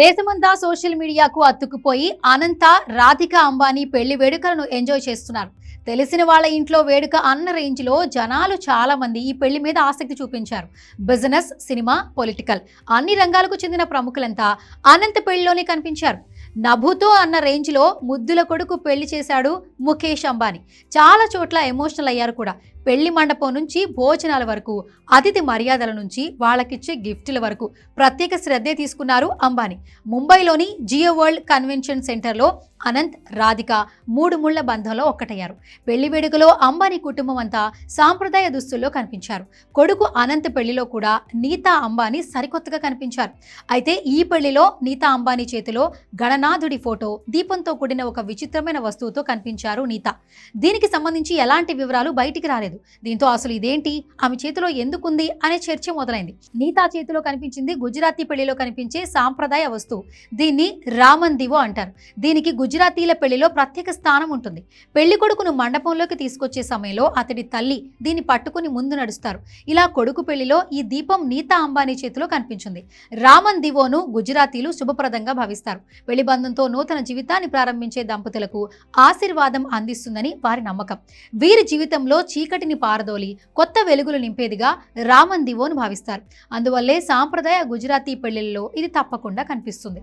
దేశమంతా సోషల్ మీడియాకు అతుక్కుపోయి అనంత రాధిక అంబానీ పెళ్ళి వేడుకలను ఎంజాయ్ చేస్తున్నారు. తెలిసిన వాళ్ళ ఇంట్లో వేడుక అన్న రేంజ్లో జనాలు చాలా మంది ఈ పెళ్ళి మీద ఆసక్తి చూపించారు. బిజినెస్ సినిమా పొలిటికల్ అన్ని రంగాలకు చెందిన ప్రముఖులంతా అనంత పెళ్ళిలోనే కనిపించారు. నభుతో అన్న రేంజ్లో ముద్దుల కొడుకు పెళ్ళి చేశాడు ముఖేష్ అంబానీ. చాలా చోట్ల ఎమోషనల్ అయ్యారు కూడా. పెళ్ళి మండపం నుంచి భోజనాల వరకు అతిథి మర్యాదల నుంచి వాళ్ళకిచ్చే గిఫ్టుల వరకు ప్రత్యేక శ్రద్ధే తీసుకున్నారు అంబానీ. ముంబైలోని జియో వరల్డ్ కన్వెన్షన్ సెంటర్లో అనంత్ రాధిక మూడు ముళ్ళ బంధంలో ఒక్కటయ్యారు. పెళ్ళి వేడుకలో అంబానీ కుటుంబం అంతా సాంప్రదాయ దుస్తుల్లో కనిపించారు. కొడుకు అనంత్ పెళ్ళిలో కూడా నీతా అంబానీ సరికొత్తగా కనిపించారు. అయితే ఈ పెళ్ళిలో నీతా అంబానీ చేతిలో గణనాథుడి ఫోటో దీపంతో కూడిన ఒక విచిత్రమైన వస్తువుతో కనిపించారు నీత. దీనికి సంబంధించి ఎలాంటి వివరాలు బయటికి రాలేదు. దీంతో అసలు ఇదేంటి? ఆమె చేతిలో ఎందుకుంది అనే చర్చ మొదలైంది. నీతా చేతిలో కనిపించింది గుజరాతీ పెళ్ళిలో కనిపించే సాంప్రదాయ వస్తువు. దీన్ని రామన్ దివో అంటారు. దీనికి గుజరాతీల పెళ్ళిలో ప్రత్యేక స్థానం ఉంటుంది. పెళ్ళి కొడుకును మండపంలోకి తీసుకొచ్చే సమయంలో అతడి తల్లి దీన్ని పట్టుకుని ముందు నడుస్తారు. ఇలా కొడుకు పెళ్ళిలో ఈ దీపం నీతా అంబానీ చేతిలో కనిపించింది. రామన్ దివోను గుజరాతీలు శుభప్రదంగా భావిస్తారు. పెళ్ళి బంధంతో నూతన జీవితాన్ని ప్రారంభించే దంపతులకు ఆశీర్వాదం అందిస్తుందని వారి నమ్మకం. వీరి జీవితంలో చీకటి చీకటిని పారదోలి కొత్త వెలుగులు నింపేదిగా రామన్ దివోను భావిస్తారు. అందువల్లే సాంప్రదాయ గుజరాతీ పెళ్ళిళ్ళలో ఇది తప్పకుండా కనిపిస్తుంది.